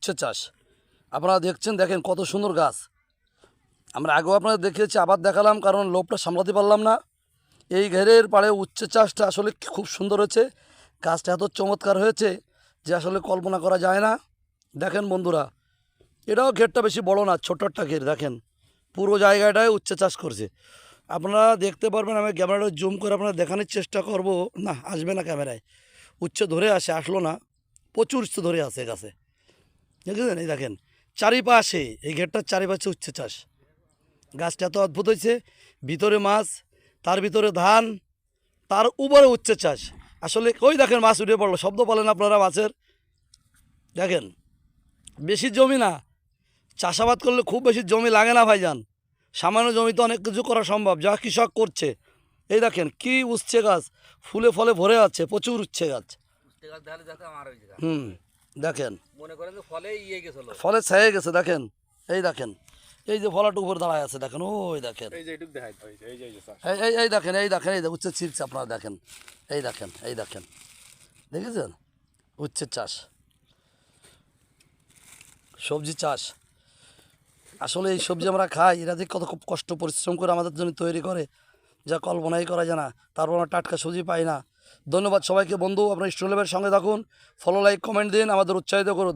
উচ্ছে চাষ। আপনারা দেখছেন, দেখেন কত সুন্দর গাছ। আমরা আগেও আপনাদের দেখিয়েছি, আবার দেখালাম, কারণ লোভটা সামলাতে পারলাম না। এই ঘেরের পাড়ে উচ্ছে চাষটা আসলে খুব সুন্দর হয়েছে। গাছটা এত চমৎকার হয়েছে যে আসলে কল্পনা করা যায় না। দেখেন বন্ধুরা, এটাও ঘেরটা বেশি বড় না ছোট একটা ঘের, দেখেন। পুরো জায়গাটায় উচ্ছে চাষ করছে। আপনারা দেখতে পারবেন, আমি ক্যামেরাটা জুম করে আপনারা দেখানোর চেষ্টা করব। না, আসবে না ক্যামেরায়। উচ্ছে ধরে আসে, আসলো না। প্রচুর উচ্ছে ধরে আসে গাছে। দেখেছেন? এই দেখেন চারিপাশে এই ঘেরটার চারিপাশে উচ্ছে চাষ। গাছটা এত অদ্ভুত হয়েছে ভিতরে মাছ তার ভিতরে ধান তার উপরে উচ্ছে চাষ। আসলে ওই দেখেন মাছ উঠে পড়ল। শব্দ বলেন আপনারা মাছের। দেখেন বেশি জমি না। চাষাবাদ করলে খুব বেশি জমি লাগে না ভাইজান। সামান্য জমিতে অনেক কিছু করা সম্ভব যা কৃষক করছে। এই দেখেন কি উচ্ছে গাছ। ফুলে ফলে ভরে আছে প্রচুর উচ্ছে গাছ। হুম। দেখেন। মনে করেন যে ফলে ইয়ে গেছিল। ফলে ছেয়ে গেছে দেখেন। এই দেখেন এই যে ফলাটা উপর দাঁড়ায় আছে দেখেন ওই দেখেন। এই যে এটুক দেখাই এই যে এই দেখেন এই দেখেন এই যে উচ্ছে ছিটছে আপনারা দেখেন। এই দেখেন এই দেখেন। দেখেছেন? উচ্ছের চাষ। সবজি চাষ। আসলে এই সবজি আমরা খাই এরা যে কত খুব কষ্ট পরিশ্রম করে আমাদের জন্য তৈরি করে যা কল্পনাই করা যায় না। তারপর আমরা টাটকা সবজি পাই না। ধন্যবাদ সবাইকে বন্ধু আপনার স্টুডেন্টের সঙ্গে থাকুন। ফলো লাইক কমেন্ট দিন আমাদের উৎসাহিত করুন।